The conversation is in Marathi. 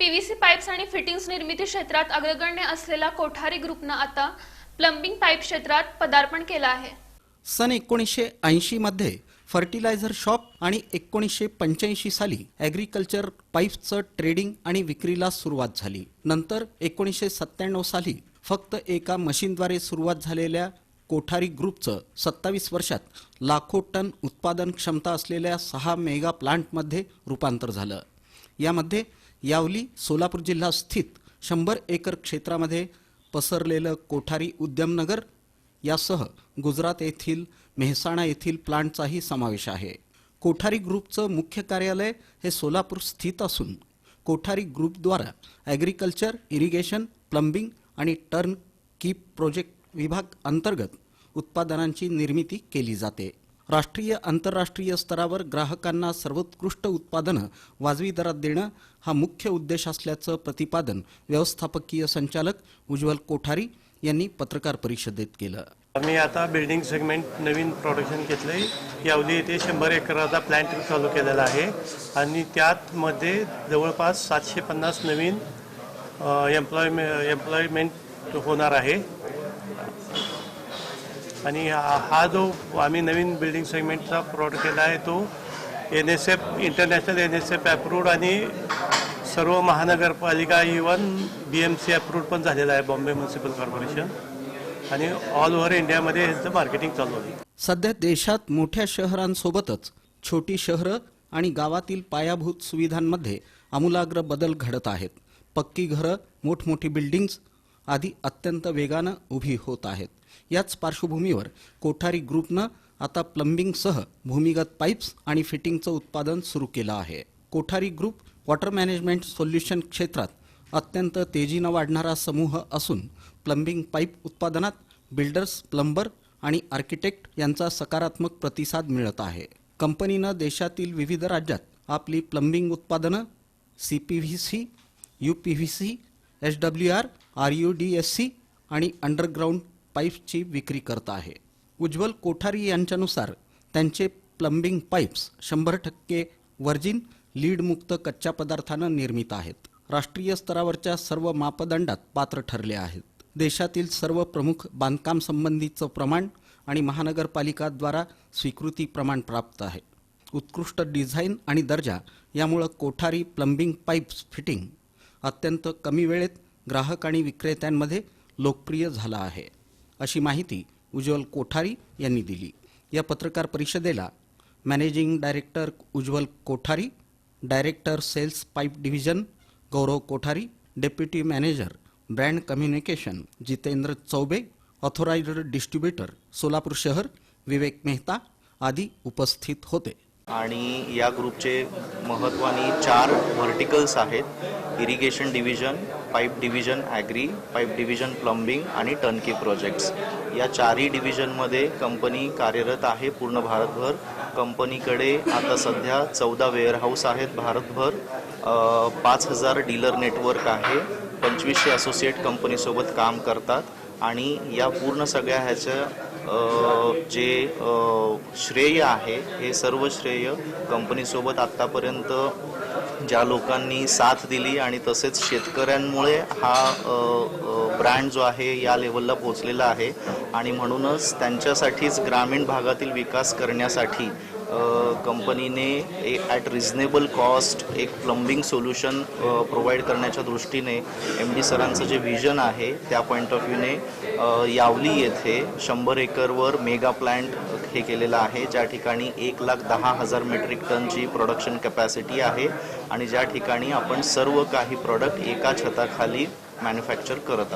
पीव्हीसी पाईप्स आणि फिटिंग्स निर्मिती क्षेत्रात अग्रगण्य असलेला कोठारी ग्रुपनं आता प्लंबिंग पाईप क्षेत्रात पदार्पण केलं आहे. सन एकोणीसशे ऐंशीमध्ये फर्टिलायझर शॉप आणि एकोणीसशे पंच्याऐंशी साली ॲग्रिकल्चर पाईप्सचं ट्रेडिंग आणि विक्रीला सुरुवात झाली. नंतर एकोणीसशे सत्त्याण्णव साली फक्त एका मशीनद्वारे सुरुवात झालेल्या कोठारी ग्रुपचं सत्तावीस वर्षात लाखो टन उत्पादन क्षमता असलेल्या सहा मेगा प्लांटमध्ये रूपांतर झालं. यामध्ये यावली सोलापूर जिल्हा स्थित शंभर एकर क्षेत्रामध्ये पसरलेलं कोठारी उद्यमनगर यासह गुजरात येथील मेहसाणा येथील प्लांटचाही समावेश आहे. कोठारी ग्रुपचं मुख्य कार्यालय हे सोलापूर स्थित असून कोठारी ग्रुपद्वारा ॲग्रिकल्चर इरिगेशन प्लंबिंग आणि टर्न कीप प्रोजेक्ट विभाग अंतर्गत उत्पादनांची निर्मिती केली जाते. राष्ट्रीय आंतरराष्ट्रीय स्तरावर ग्राहकांना सर्वोत्कृष्ट उत्पादनं वाजवी दरात देणं हा मुख्य उद्देश असल्याचं प्रतिपादन व्यवस्थापकीय संचालक उज्ज्वल कोठारी यांनी पत्रकार परिषदेत केलं. आम्ही आता बिल्डिंग सेगमेंट नवीन प्रोडक्शन घेतलंय. यावली येथे शंभर एकराचा प्लॅन्ट चालू केलेला आहे. आणि त्यातमध्ये जवळपास सातशे पन्नास नवीन एम्प्लॉयमे एम्प्लॉयमेंट होणार आहे. आणि हा जो आम्ही नवीन बिल्डिंग सेगमेंटचा प्रोडक्ट केला आहे तो N S F international N S F approved आणि सर्व महानगरपालिका even B M C approved पण झालेला आहे बॉम्बे म्युन्सिपल कॉर्पोरेशन आणि ऑल ओव्हर इंडियामध्ये ह्याचं मार्केटिंग चालू आहे. सध्या देशात मोठ्या शहरांसोबतच छोटी शहरं आणि गावातील पायाभूत सुविधांमध्ये आमूलाग्र बदल घडत आहेत. पक्की घरं मोठमोठी बिल्डिंग्ज आदी अत्यंत वेगानं उभी होत आहेत. याच पार्श्वभूमीवर कोठारी ग्रुपनं आता प्लंबिंगसह भूमिगत पाईप्स आणि फिटिंगचं उत्पादन सुरू केलं आहे. Kothari group water management solution क्षेत्रात अत्यंत तेजीनं वाढणारा समूह असून प्लंबिंग पाईप उत्पादनात बिल्डर्स प्लंबर आणि आर्किटेक्ट यांचा सकारात्मक प्रतिसाद मिळत आहे. कंपनीनं देशातील विविध राज्यात आपली प्लंबिंग उत्पादनं C P V C U P V C H W R R U D S C आणि अंडरग्राऊंड पाईप्सची विक्री करत आहे. उज्ज्वल कोठारी यांच्यानुसार त्यांचे प्लंबिंग पाईप्स शंभर टक्के वर्जिन लीडमुक्त कच्च्या पदार्थानं निर्मित आहेत. राष्ट्रीय स्तरावरच्या सर्व मापदंडात पात्र ठरले आहेत. देशातील सर्व प्रमुख बांधकाम संबंधीचं प्रमाण आणि महानगरपालिकाद्वारा स्वीकृती प्रमाण प्राप्त आहे. उत्कृष्ट डिझाईन आणि दर्जा यामुळं कोठारी प्लंबिंग पाईप्स फिटिंग अत्यंत कमी वेळेत ग्राहक आणि विक्रेत्यांमध्ये लोकप्रिय झाला आहे. अशी माहिती उज्ज्वल कोठारी यांनी दिली. या पत्रकार परिषदेला managing director Ujjwal Kothari director sales pipe division Gaurav Kothari deputy manager brand communication Jitendra Chaube authorised distributor Solapur शहर विवेक मेहता आदी उपस्थित होते. आणि या ग्रुपचे महत्त्वानी चार व्हर्टिकल्स आहेत. Irrigation division pipe division agri pipe division plumbing आणि टर्नकी प्रोजेक्ट्स या चारही डिव्हिजनमध्ये कंपनी कार्यरत आहे पूर्ण भारतभर. कंपनीकडे आता सध्या चौदा वेअरहाऊस आहेत. भारतभर पाच हजार डीलर नेटवर्क आहे. पंचवीसशे असोसिएट कंपनीसोबत काम करतात. आणि या पूर्ण सगळ्या ह्याच्या जे श्रेय आहे हे सर्व श्रेय कंपनीसोबत आत्तापर्यंत ज्या लोकांनी साथ दिली आणि तसेच शेतकऱ्यांमुळे हा ब्रँड जो आहे या लेवलला पोचलेला आहे. आणि म्हणूनच त्यांच्यासाठीच ग्रामीण भागातील विकास करण्यासाठी कंपनीने ॲट रिझनेबल कॉस्ट एक प्लंबिंग सोल्युशन प्रोव्हाइड करण्याच्या दृष्टीने एम डी सरांचं जे व्हिजन आहे त्या पॉईंट ऑफ व्ह्यूने यावली येथे शंभर एकरवर मेगा प्लॅन्ट हे केलेलं आहे. ज्या ठिकाणी एक लाख दहा हजार मेट्रिक टनची प्रोडक्शन कॅपॅसिटी आहे आणि ज्या ठिकाणी आपण सर्व काही प्रॉडक्ट एका छताखाली मॅन्युफॅक्चर करत आहोत.